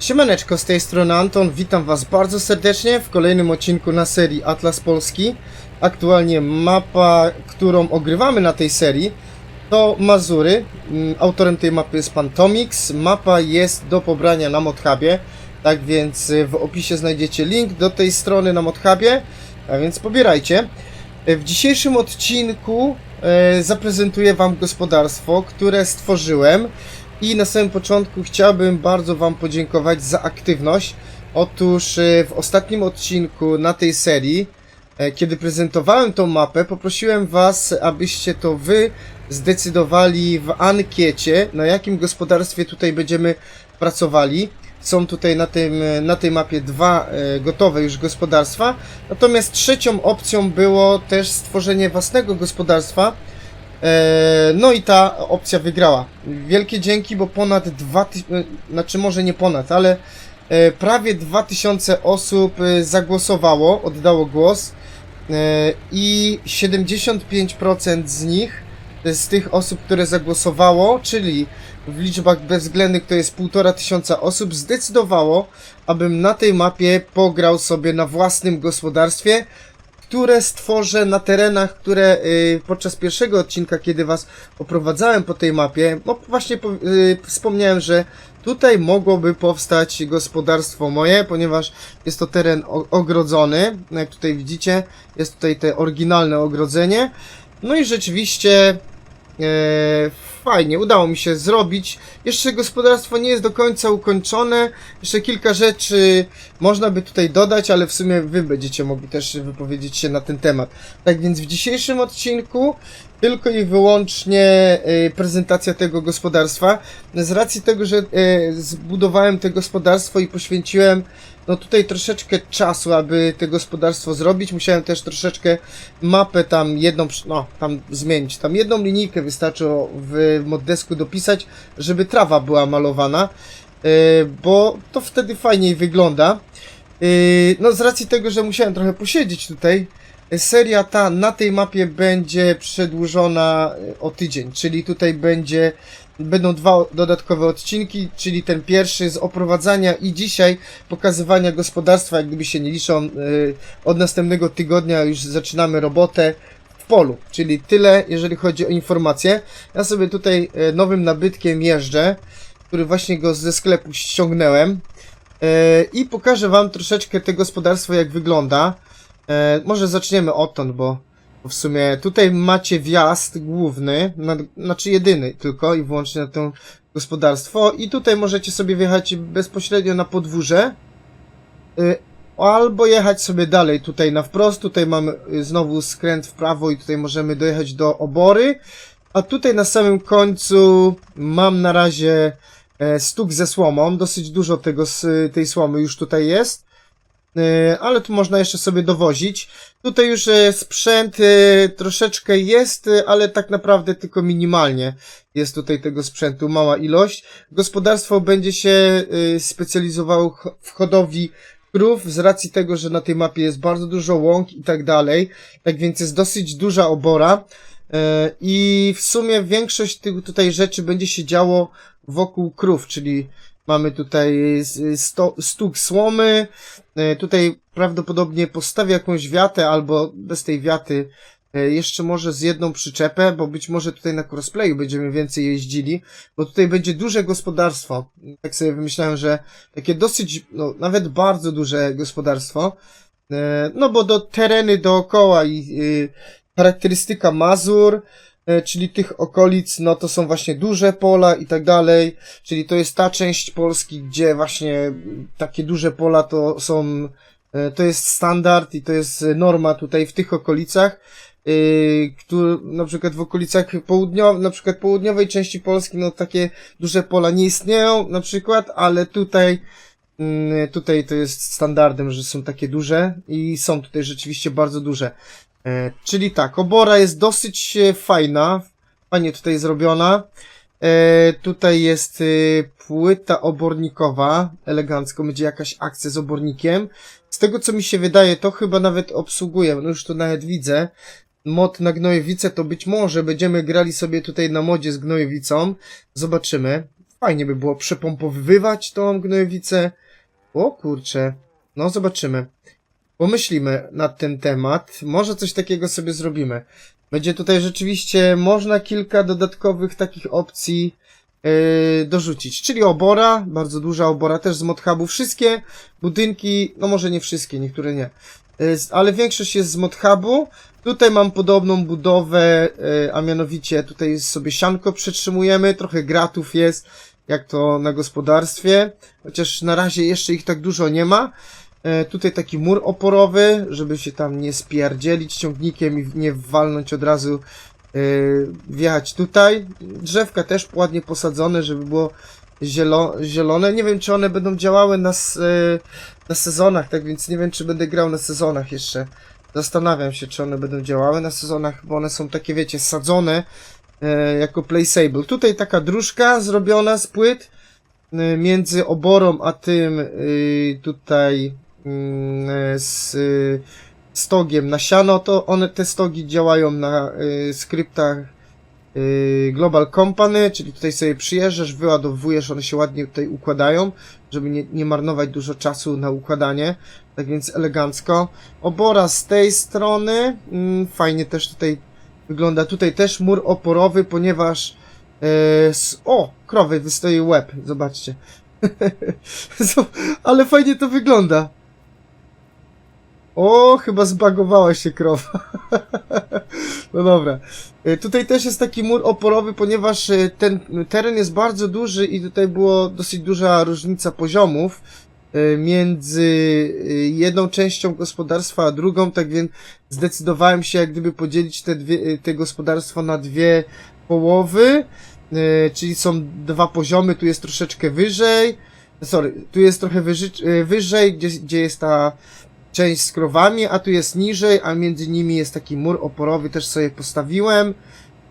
Siemaneczko, z tej strony Anton, witam was bardzo serdecznie w kolejnym odcinku na serii Atlas Polski. Aktualnie mapa, którą ogrywamy na tej serii to Mazury. Mm, Autorem tej mapy jest pan Tomix. Mapa jest do pobrania na Modhubie, tak więc y, w opisie znajdziecie link do tej strony na Modhubie, a więc pobierajcie. Y, W dzisiejszym odcinku e, zaprezentuję wam gospodarstwo, które stworzyłem. I na samym początku chciałbym bardzo Wam podziękować za aktywność. Otóż e, w ostatnim odcinku na tej serii, e, kiedy prezentowałem tą mapę, poprosiłem Was, abyście to Wy zdecydowali w ankiecie, na jakim gospodarstwie tutaj będziemy pracowali. Są tutaj na, tym, na tej mapie dwa e, gotowe już gospodarstwa. Natomiast trzecią opcją było też stworzenie własnego gospodarstwa. E, No i ta opcja wygrała. Wielkie dzięki, bo ponad 2000, znaczy może nie ponad, ale e, prawie 2000 osób e, zagłosowało, oddało głos e, i 75% z nich, e, z tych osób, które zagłosowało, czyli w liczbach bezwzględnych to jest 1,5 tysiąca osób, zdecydowało, abym na tej mapie pograł sobie na własnym gospodarstwie, które stworzę na terenach, które y, podczas pierwszego odcinka, kiedy was oprowadzałem po tej mapie, no właśnie po, y, wspomniałem, że tutaj mogłoby powstać gospodarstwo moje, ponieważ jest to teren ogrodzony, jak tutaj widzicie, jest tutaj te oryginalne ogrodzenie. No i rzeczywiście E, fajnie, udało mi się zrobić. Jeszcze gospodarstwo nie jest do końca ukończone. Jeszcze kilka rzeczy można by tutaj dodać, ale w sumie wy będziecie mogli też wypowiedzieć się na ten temat. Tak więc w dzisiejszym odcinku tylko i wyłącznie e, prezentacja tego gospodarstwa. Z racji tego, że e, zbudowałem to gospodarstwo i poświęciłem no tutaj troszeczkę czasu, aby to gospodarstwo zrobić. Musiałem też troszeczkę mapę tam jedną, no tam zmienić. Tam jedną linijkę wystarczyło w moddesku dopisać, żeby trawa była malowana, yy, bo to wtedy fajniej wygląda. No z racji tego, że musiałem trochę posiedzieć tutaj, seria ta na tej mapie będzie przedłużona yy, o tydzień, czyli tutaj będzie Będą dwa dodatkowe odcinki, czyli ten pierwszy z oprowadzania i dzisiaj pokazywania gospodarstwa, jak gdyby się nie liczą. Yy, Od następnego tygodnia już zaczynamy robotę w polu, czyli tyle, jeżeli chodzi o informacje. Ja sobie tutaj yy, nowym nabytkiem jeżdżę, który właśnie go ze sklepu ściągnąłem i pokażę wam troszeczkę te gospodarstwo, jak wygląda. Yy, Może zaczniemy odtąd, bo bo w sumie tutaj macie wjazd główny, na, znaczy jedyny tylko i wyłącznie na to gospodarstwo. I tutaj możecie sobie wjechać bezpośrednio na podwórze y, albo jechać sobie dalej tutaj na wprost, tutaj mamy y, znowu skręt w prawo i tutaj możemy dojechać do obory, a tutaj na samym końcu mam na razie e, stuk ze słomą, dosyć dużo tego, s- tej słomy już tutaj jest. E, ale tu można jeszcze sobie dowozić. Tutaj już e, sprzęt e, troszeczkę jest, ale tak naprawdę tylko minimalnie jest tutaj tego sprzętu, mała ilość. Gospodarstwo będzie się specjalizowało w hodowli krów z racji tego, że na tej mapie jest bardzo dużo łąk i tak dalej. Tak więc jest dosyć duża obora. I w sumie większość tych tutaj rzeczy będzie się działo wokół krów, czyli mamy tutaj s- sto, słomy, E, Tutaj prawdopodobnie postawię jakąś wiatę albo bez tej wiaty e, jeszcze może z jedną przyczepę, bo być może tutaj na crossplayu będziemy więcej jeździli, bo tutaj będzie duże gospodarstwo. Tak sobie wymyślałem, że takie dosyć, no nawet bardzo duże gospodarstwo. No bo do tereny dookoła i y, charakterystyka Mazur, czyli tych okolic, no to są właśnie duże pola i tak dalej, czyli to jest ta część Polski, gdzie właśnie takie duże pola to są, e, to jest standard i to jest norma tutaj w tych okolicach, yy, które, na przykład w okolicach południowej, na przykład południowej części Polski, no takie duże pola nie istnieją, na przykład, ale tutaj, mm, tutaj to jest standardem, że są takie duże i są tutaj rzeczywiście bardzo duże. E, Czyli tak, obora jest dosyć e, fajna, fajnie tutaj zrobiona. E, tutaj jest e, płyta obornikowa, elegancko, będzie jakaś akcja z obornikiem. Z tego co mi się wydaje, to chyba nawet obsługuje, no już to nawet widzę. Mod na gnojowice to być może będziemy grali sobie tutaj na modzie z gnojowicą. Zobaczymy. fajnie by było przepompowywać tą gnojowicę. O kurczę, no zobaczymy. Pomyślimy nad ten temat, może coś takiego sobie zrobimy. Będzie tutaj rzeczywiście można kilka dodatkowych takich opcji yy, dorzucić, czyli obora, bardzo duża obora też z modhubu. Wszystkie budynki, no może nie wszystkie, niektóre nie, yy, ale większość jest z modhubu. Tutaj mam podobną budowę, yy, a mianowicie tutaj sobie sianko przetrzymujemy, trochę gratów jest, jak to na gospodarstwie, chociaż na razie jeszcze ich tak dużo nie ma. E, tutaj taki mur oporowy, żeby się tam nie spierdzielić ciągnikiem i nie walnąć od razu, e, wjechać tutaj. Drzewka też ładnie posadzone, żeby było zielo, zielone. Nie wiem, czy one będą działały na, e, na sezonach, tak więc nie wiem, czy będę grał na sezonach jeszcze. Zastanawiam się, czy one będą działały na sezonach, bo one są takie, wiecie, sadzone jako placeable. Tutaj taka dróżka zrobiona z płyt między oborą a tym y, tutaj z y, stogiem na siano, to one te stogi działają na y, skryptach y, Global Company, czyli tutaj sobie przyjeżdżasz, wyładowujesz, one się ładnie tutaj układają, żeby nie, nie marnować dużo czasu na układanie, tak więc elegancko. Obora z tej strony, mm, fajnie też tutaj wygląda, tutaj też mur oporowy, ponieważ e, o, krowy, wystoi łeb, zobaczcie. Zo- Ale fajnie to wygląda. O, chyba zbagowała się krowa. No dobra. E, Tutaj też jest taki mur oporowy, ponieważ e, ten teren jest bardzo duży i tutaj było dosyć duża różnica poziomów e, między jedną częścią gospodarstwa a drugą, tak więc zdecydowałem się jak gdyby podzielić te, dwie, te gospodarstwo na dwie połowy, czyli są dwa poziomy, tu jest troszeczkę wyżej, sorry, tu jest trochę wyżej, wyżej gdzie, gdzie jest ta część z krowami, a tu jest niżej, a między nimi jest taki mur oporowy, też sobie postawiłem,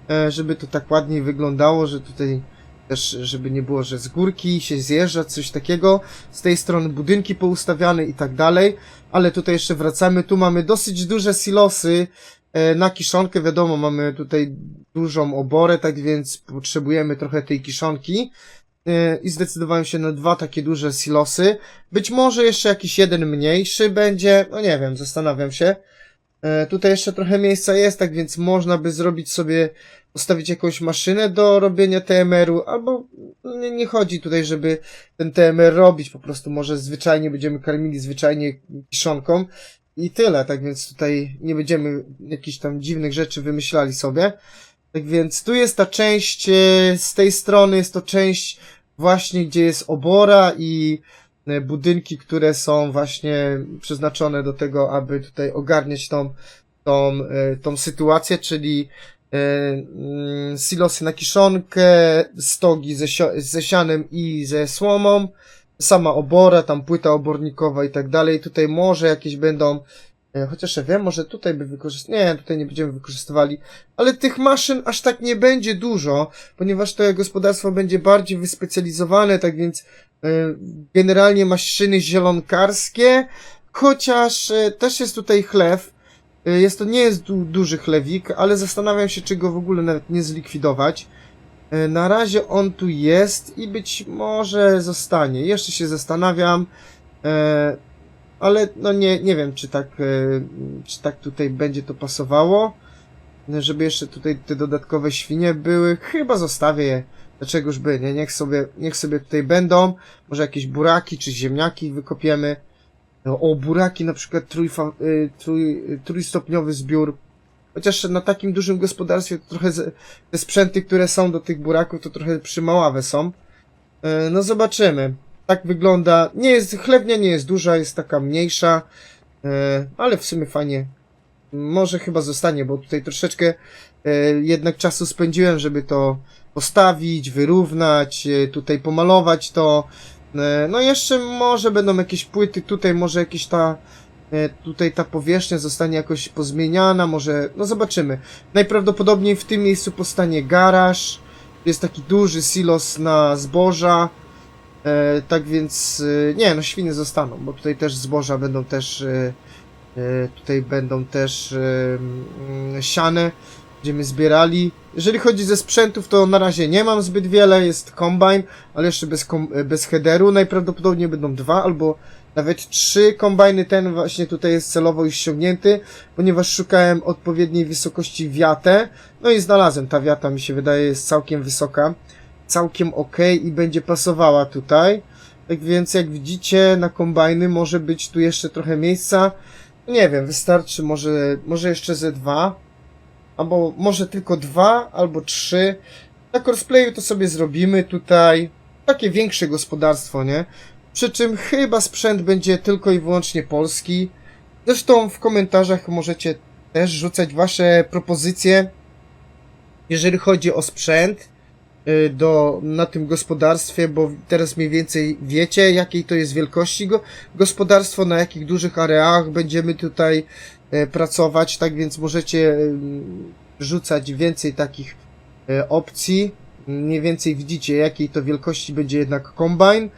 e, żeby to tak ładniej wyglądało, że tutaj też, żeby nie było, że z górki się zjeżdża, coś takiego, z tej strony budynki poustawiane i tak dalej, ale tutaj jeszcze wracamy, tu mamy dosyć duże silosy, e, na kiszonkę, wiadomo, mamy tutaj dużą oborę, tak więc potrzebujemy trochę tej kiszonki i zdecydowałem się na dwa takie duże silosy. Być może jeszcze jakiś jeden mniejszy będzie, no nie wiem, zastanawiam się. E, Tutaj jeszcze trochę miejsca jest, tak więc można by zrobić sobie, postawić jakąś maszynę do robienia TMR-u, albo no nie, nie chodzi tutaj, żeby ten TMR robić, po prostu może zwyczajnie będziemy karmili zwyczajnie kiszonką i tyle, tak więc tutaj nie będziemy jakichś tam dziwnych rzeczy wymyślali sobie. Tak więc tu jest ta część, e, z tej strony jest to część właśnie, gdzie jest obora i e, budynki, które są właśnie przeznaczone do tego, aby tutaj ogarniać tą, tą, e, tą sytuację, czyli e, mm, silosy na kiszonkę, stogi ze, ze sianem i ze słomą, sama obora, tam płyta obornikowa i tak dalej. Tutaj może jakieś będą, chociaż ja wiem, może tutaj by wykorzystać, nie, tutaj nie będziemy wykorzystywali, ale tych maszyn aż tak nie będzie dużo, ponieważ to gospodarstwo będzie bardziej wyspecjalizowane, tak więc e, generalnie maszyny zielonkarskie, chociaż e, też jest tutaj chlew. E, Jest to nie jest du duży chlewik, ale zastanawiam się, czy go w ogóle nawet nie zlikwidować. E, Na razie on tu jest i być może zostanie. Jeszcze się zastanawiam, e, ale no nie, nie wiem, czy tak, e, czy tak tutaj będzie to pasowało. Żeby jeszcze tutaj te dodatkowe świnie były. Chyba zostawię je. Dlaczegoż by, nie? Niech sobie, niech sobie tutaj będą. Może jakieś buraki czy ziemniaki wykopiemy. No, o, buraki na przykład trójfa, y, trój, y, trójstopniowy zbiór. Chociaż na takim dużym gospodarstwie to trochę z, te sprzęty, które są do tych buraków, to trochę przymaławe są. No zobaczymy. Tak wygląda. Nie jest, chlewnia nie jest duża, jest taka mniejsza. Y, ale w sumie fajnie. Może chyba zostanie, bo tutaj troszeczkę y, jednak czasu spędziłem, żeby to postawić, wyrównać, y, tutaj pomalować to. E, No jeszcze może będą jakieś płyty, tutaj może jakieś ta, e, tutaj ta powierzchnia zostanie jakoś pozmieniana, może, no zobaczymy. Najprawdopodobniej w tym miejscu powstanie garaż, jest taki duży silos na zboża, e, tak więc, e, nie no świnie zostaną, bo tutaj też zboża będą też, e, e, tutaj będą też e, mm, siane, będziemy zbierali, jeżeli chodzi ze sprzętów, to na razie nie mam zbyt wiele, jest kombine, ale jeszcze bez, bez headeru, najprawdopodobniej będą dwa albo nawet trzy kombajny, ten właśnie tutaj jest celowo już ściągnięty, ponieważ szukałem odpowiedniej wysokości wiatę, no i znalazłem, ta wiata mi się wydaje jest całkiem wysoka, całkiem ok i będzie pasowała tutaj, tak więc jak widzicie na kombajny może być tu jeszcze trochę miejsca, nie wiem, wystarczy może, może jeszcze ze dwa, albo może tylko dwa, albo trzy. Na cosplayu to sobie zrobimy tutaj takie większe gospodarstwo, nie? Przy czym chyba sprzęt będzie tylko i wyłącznie polski. Zresztą w komentarzach możecie też rzucać wasze propozycje, jeżeli chodzi o sprzęt do, na tym gospodarstwie, bo teraz mniej więcej wiecie, jakiej to jest wielkości go, gospodarstwo, na jakich dużych areałach będziemy tutaj e, pracować, tak więc możecie em, rzucać więcej takich opcji. Mniej więcej widzicie, jakiej to wielkości będzie jednak kombine.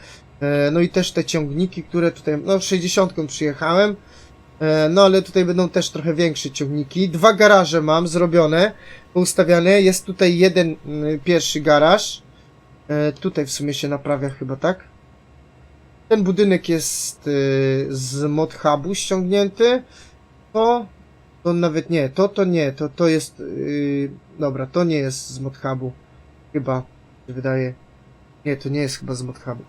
E, No i też te ciągniki, które tutaj, no 60 przyjechałem, no ale tutaj będą też trochę większe ciągniki. Dwa garaże mam zrobione, poustawiane. Jest tutaj jeden mm, pierwszy garaż. E, Tutaj w sumie się naprawia chyba, tak? Ten budynek jest y, z mod hubu ściągnięty. To, to nawet nie, to to nie, to to jest, y, dobra, to nie jest z mod hubu. Chyba, wydaje. Nie, to nie jest chyba z mod hubu.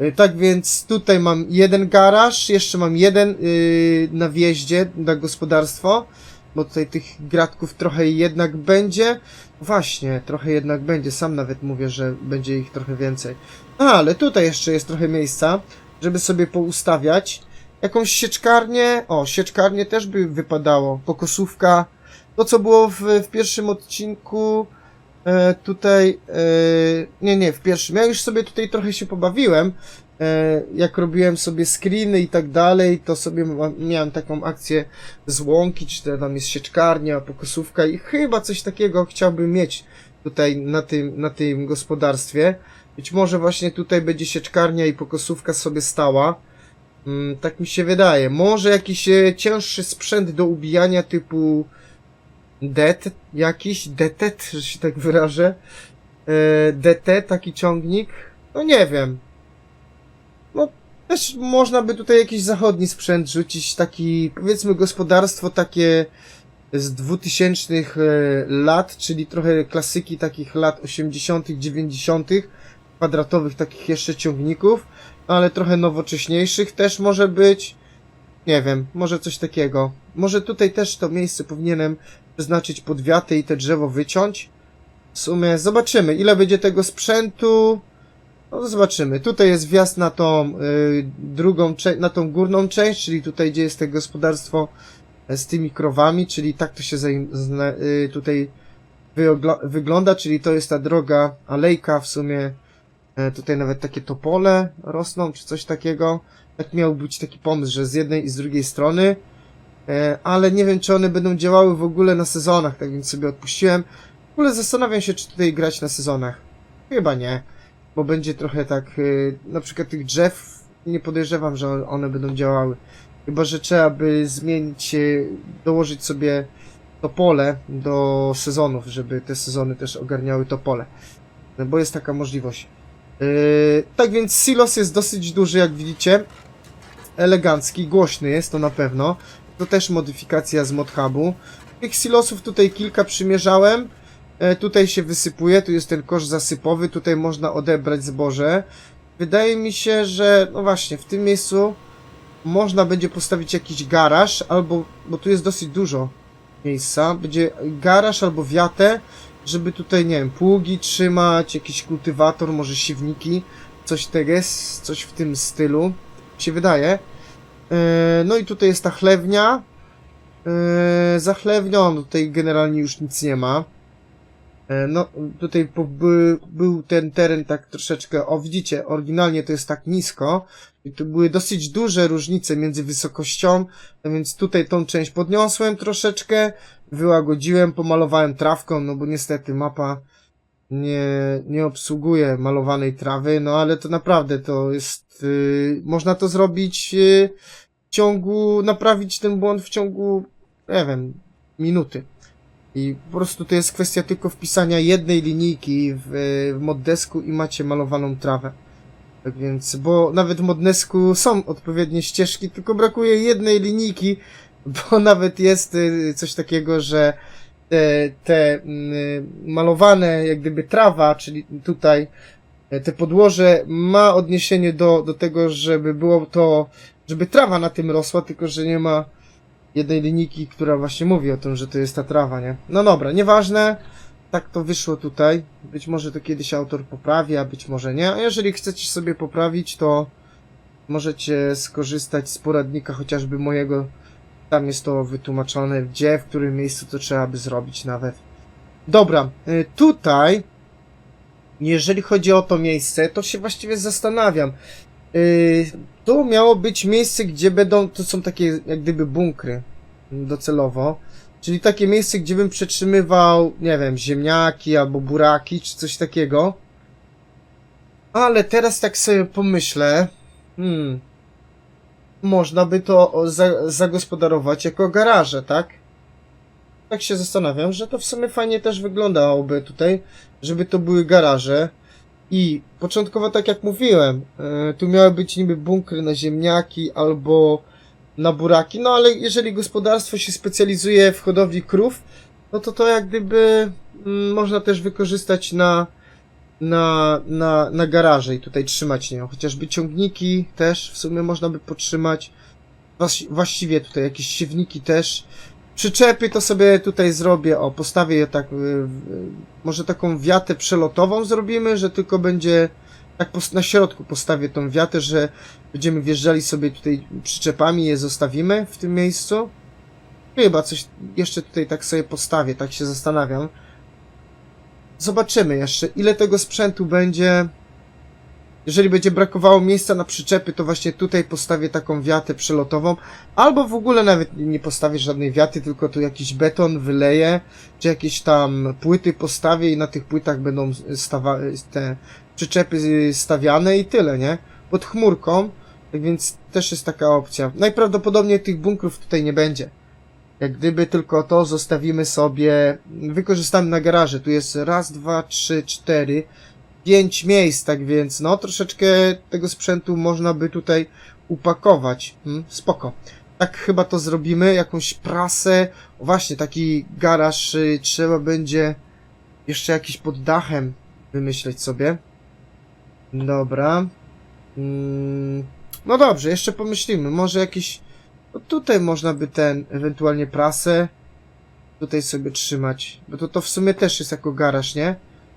Y, Tak więc tutaj mam jeden garaż, jeszcze mam jeden y, na wjeździe na gospodarstwo, bo tutaj tych gratków trochę jednak będzie. Właśnie, trochę jednak będzie, sam nawet mówię, że będzie ich trochę więcej. A, ale tutaj jeszcze jest trochę miejsca, żeby sobie poustawiać. Jakąś sieczkarnię, o, sieczkarnię też by wypadało, pokosówka. To co było w, w pierwszym odcinku, e, tutaj, e, nie, nie, w pierwszym. Ja już sobie tutaj trochę się pobawiłem. E, jak robiłem sobie screeny i tak dalej, to sobie miałem taką akcję z łąki, czy to tam jest sieczkarnia, pokosówka i chyba coś takiego chciałbym mieć tutaj na tym, na tym gospodarstwie. Być może właśnie tutaj będzie sieczkarnia i pokosówka sobie stała. Mm, tak mi się wydaje. Może jakiś e, cięższy sprzęt do ubijania typu DET jakiś, DETET, że się tak wyrażę. E, DT, taki ciągnik. No nie wiem. No też można by tutaj jakiś zachodni sprzęt rzucić, taki powiedzmy gospodarstwo takie z 2000 e, lat, czyli trochę klasyki takich lat 80., 90., kwadratowych takich jeszcze ciągników, ale trochę nowocześniejszych też może być. Nie wiem, może coś takiego. Może tutaj też to miejsce powinienem przeznaczyć pod wiaty i te drzewo wyciąć. W sumie zobaczymy, ile będzie tego sprzętu. No zobaczymy. Tutaj jest wjazd na tą y, drugą, na tą górną część, czyli tutaj, gdzie jest to gospodarstwo e, z tymi krowami, czyli tak to się y, tutaj wygląda, czyli to jest ta droga alejka w sumie. E, tutaj nawet takie topole rosną, czy coś takiego. Tak miał być taki pomysł, że z jednej i z drugiej strony. E, ale nie wiem, czy one będą działały w ogóle na sezonach, tak więc sobie odpuściłem. W ogóle zastanawiam się, czy tutaj grać na sezonach. Chyba nie, bo będzie trochę tak, y, na przykład tych drzew, nie podejrzewam, że one będą działały. Chyba, że trzeba by zmienić, y, dołożyć sobie topole do sezonów, żeby te sezony też ogarniały topole. No, bo jest taka możliwość. Yy, tak więc silos jest dosyć duży, jak widzicie. Elegancki, głośny jest to na pewno. To też modyfikacja z mod hubu. Tych silosów tutaj kilka przymierzałem. E, tutaj się wysypuje, tu jest ten kosz zasypowy, tutaj można odebrać zboże. Wydaje mi się, że no właśnie, w tym miejscu można będzie postawić jakiś garaż, albo, bo tu jest dosyć dużo miejsca, będzie garaż albo wiatę, żeby tutaj, nie wiem, pługi trzymać, jakiś kultywator, może siewniki, coś tego jest, coś w tym stylu, się wydaje. E, No i tutaj jest ta chlewnia. E, Za chlewnią tutaj generalnie już nic nie ma. E, No, tutaj by, był ten teren tak troszeczkę, o widzicie, oryginalnie to jest tak nisko i tu były dosyć duże różnice między wysokością, no więc tutaj tą część podniosłem troszeczkę, wyłagodziłem, pomalowałem trawką, no bo niestety mapa nie, nie obsługuje malowanej trawy, no ale to naprawdę to jest, y, można to zrobić y, w ciągu, naprawić ten błąd w ciągu, nie wiem, minuty. I po prostu to jest kwestia tylko wpisania jednej linijki w, w moddesku i macie malowaną trawę. Tak więc, bo nawet w moddesku są odpowiednie ścieżki, tylko brakuje jednej linijki, bo nawet jest y, coś takiego, że te, mm, malowane jak gdyby trawa, czyli tutaj e, te podłoże ma odniesienie do, do tego, żeby było to, żeby trawa na tym rosła, tylko że nie ma jednej linijki, która właśnie mówi o tym, że to jest ta trawa, nie? No dobra, nieważne. Tak to wyszło tutaj. Być może to kiedyś autor poprawi, a być może nie. A jeżeli chcecie sobie poprawić, to możecie skorzystać z poradnika chociażby mojego. Tam jest to wytłumaczone, gdzie, w którym miejscu to trzeba by zrobić nawet. Dobra, y, tutaj, jeżeli chodzi o to miejsce, to się właściwie zastanawiam. Y, Tu miało być miejsce, gdzie będą, to są takie jak gdyby bunkry docelowo. Czyli takie miejsce, gdzie bym przetrzymywał, nie wiem, ziemniaki albo buraki, czy coś takiego. Ale teraz tak sobie pomyślę, hmm, można by to za, zagospodarować jako garaże, tak? Tak się zastanawiam, że to w sumie fajnie też wyglądałoby tutaj, żeby to były garaże. I początkowo, tak jak mówiłem, e, tu miały być niby bunkry na ziemniaki albo na buraki, no ale jeżeli gospodarstwo się specjalizuje w hodowli krów, no to to jak gdyby mm, można też wykorzystać na, na, na, na garaże i tutaj trzymać, nie chociażby ciągniki też w sumie można by potrzymać. Właś- Właściwie tutaj jakieś siewniki też. Przyczepy to sobie tutaj zrobię, o postawię je tak, y, może taką wiatę przelotową zrobimy, że tylko będzie tak na środku postawię tą wiatę, że będziemy wjeżdżali sobie tutaj przyczepami, je zostawimy w tym miejscu. Chyba coś jeszcze tutaj tak sobie postawię, tak się zastanawiam. Zobaczymy jeszcze, ile tego sprzętu będzie. Jeżeli będzie brakowało miejsca na przyczepy, to właśnie tutaj postawię taką wiatę przelotową. Albo w ogóle nawet nie postawię żadnej wiaty, tylko tu jakiś beton wyleję, czy jakieś tam płyty postawię i na tych płytach będą stawa te przyczepy stawiane i tyle, nie? Pod chmurką, więc też jest taka opcja. Najprawdopodobniej tych bunkrów tutaj nie będzie. Jak gdyby tylko to zostawimy sobie, wykorzystamy na garaże. Tu jest raz, dwa, trzy, cztery, pięć miejsc, tak więc no troszeczkę tego sprzętu można by tutaj upakować. Hmm, spoko. Tak chyba to zrobimy, jakąś prasę. Właśnie, taki garaż y, trzeba będzie jeszcze jakiś pod dachem wymyśleć sobie. Dobra. Mm, no dobrze, jeszcze pomyślimy. Może jakiś. No tutaj można by ten, ewentualnie prasę. Tutaj sobie trzymać. Bo to, to w sumie też jest jako garaż, nie?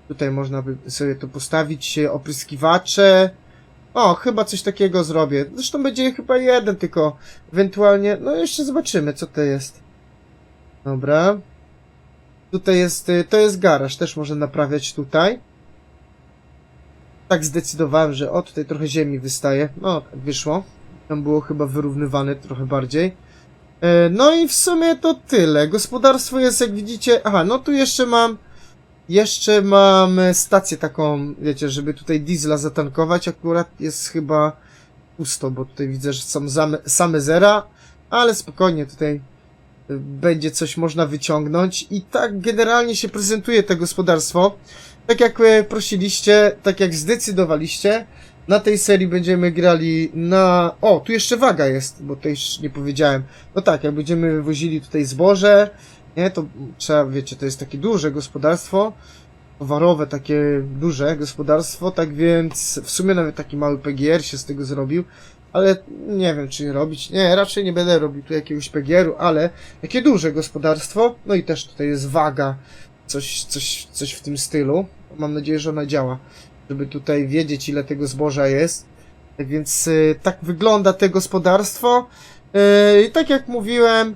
Tutaj można by sobie to postawić. Opryskiwacze. O, chyba coś takiego zrobię. Zresztą będzie chyba jeden, tylko ewentualnie. No jeszcze zobaczymy, co to jest. Dobra. Tutaj jest. y, To jest garaż, też można naprawiać tutaj tak zdecydowałem, że o, tutaj trochę ziemi wystaje. No, tak wyszło. Tam było chyba wyrównywane trochę bardziej. E, No i w sumie to tyle. Gospodarstwo jest, jak widzicie... Aha, no tu jeszcze mam... Jeszcze mam stację taką, wiecie, żeby tutaj diesla zatankować. Akurat jest chyba pusto, bo tutaj widzę, że są same, same zera. Ale spokojnie, tutaj e, będzie coś można wyciągnąć. I tak generalnie się prezentuje to gospodarstwo. Tak jak e, prosiliście, tak jak zdecydowaliście, na tej serii będziemy grali na... O, tu jeszcze waga jest, bo to już nie powiedziałem. No tak, jak będziemy wywozili tutaj zboże, nie, to trzeba, wiecie, to jest takie duże gospodarstwo, towarowe, takie duże gospodarstwo, tak więc w sumie nawet taki mały PGR się z tego zrobił, ale nie wiem, czy robić. Nie, raczej nie będę robił tu jakiegoś PGR-u, ale takie duże gospodarstwo, no i też tutaj jest waga, coś, coś, coś w tym stylu. Mam nadzieję, że ona działa, żeby tutaj wiedzieć, ile tego zboża jest. Tak więc y, tak wygląda to gospodarstwo. Y, I tak jak mówiłem,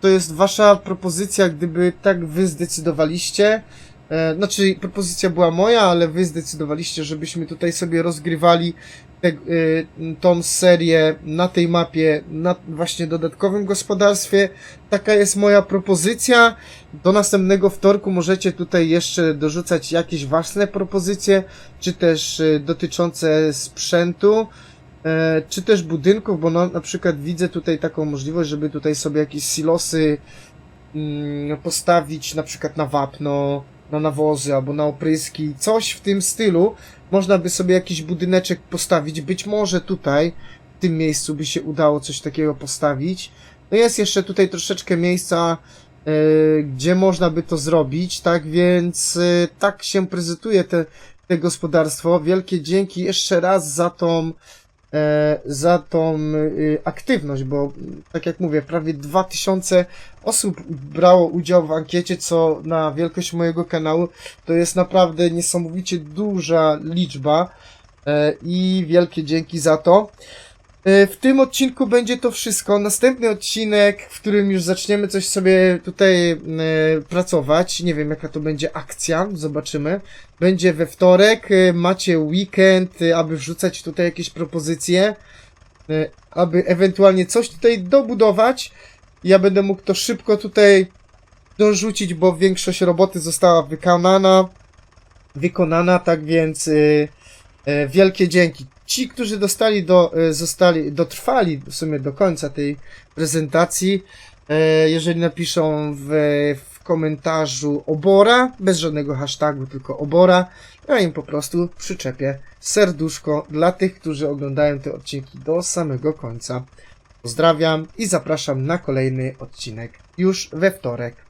to jest wasza propozycja, gdyby tak wy zdecydowaliście. E, Znaczy, propozycja była moja, ale wy zdecydowaliście, żebyśmy tutaj sobie rozgrywali te, y, tą serię na tej mapie, na właśnie dodatkowym gospodarstwie. Taka jest moja propozycja. Do następnego wtorku możecie tutaj jeszcze dorzucać jakieś własne propozycje, czy też y, dotyczące sprzętu, czy też budynków, bo no, na przykład widzę tutaj taką możliwość, żeby tutaj sobie jakieś silosy mm, postawić na przykład na wapno, na nawozy albo na opryski, coś w tym stylu. Można by sobie jakiś budyneczek postawić. Być może tutaj, w tym miejscu by się udało coś takiego postawić. No jest jeszcze tutaj troszeczkę miejsca, e, gdzie można by to zrobić, tak więc e, tak się prezentuje te, te gospodarstwo. Wielkie dzięki jeszcze raz za tą za tą y, aktywność, bo tak jak mówię, prawie 2000 osób brało udział w ankiecie, co na wielkość mojego kanału to jest naprawdę niesamowicie duża liczba e, i wielkie dzięki za to. E, W tym odcinku będzie to wszystko. Następny odcinek, w którym już zaczniemy coś sobie tutaj e, pracować. Nie wiem, jaka to będzie akcja, zobaczymy. Będzie we wtorek, e, macie weekend, aby wrzucać tutaj jakieś propozycje, aby ewentualnie coś tutaj dobudować. Ja będę mógł to szybko tutaj dorzucić, bo większość roboty została wykonana. Wykonana, tak więc wielkie dzięki. Ci, którzy dostali do, e, zostali, dotrwali w sumie do końca tej prezentacji, e, jeżeli napiszą w, w komentarzu obora, bez żadnego hashtagu, tylko obora, ja im po prostu przyczepię serduszko dla tych, którzy oglądają te odcinki do samego końca. Pozdrawiam i zapraszam na kolejny odcinek już we wtorek.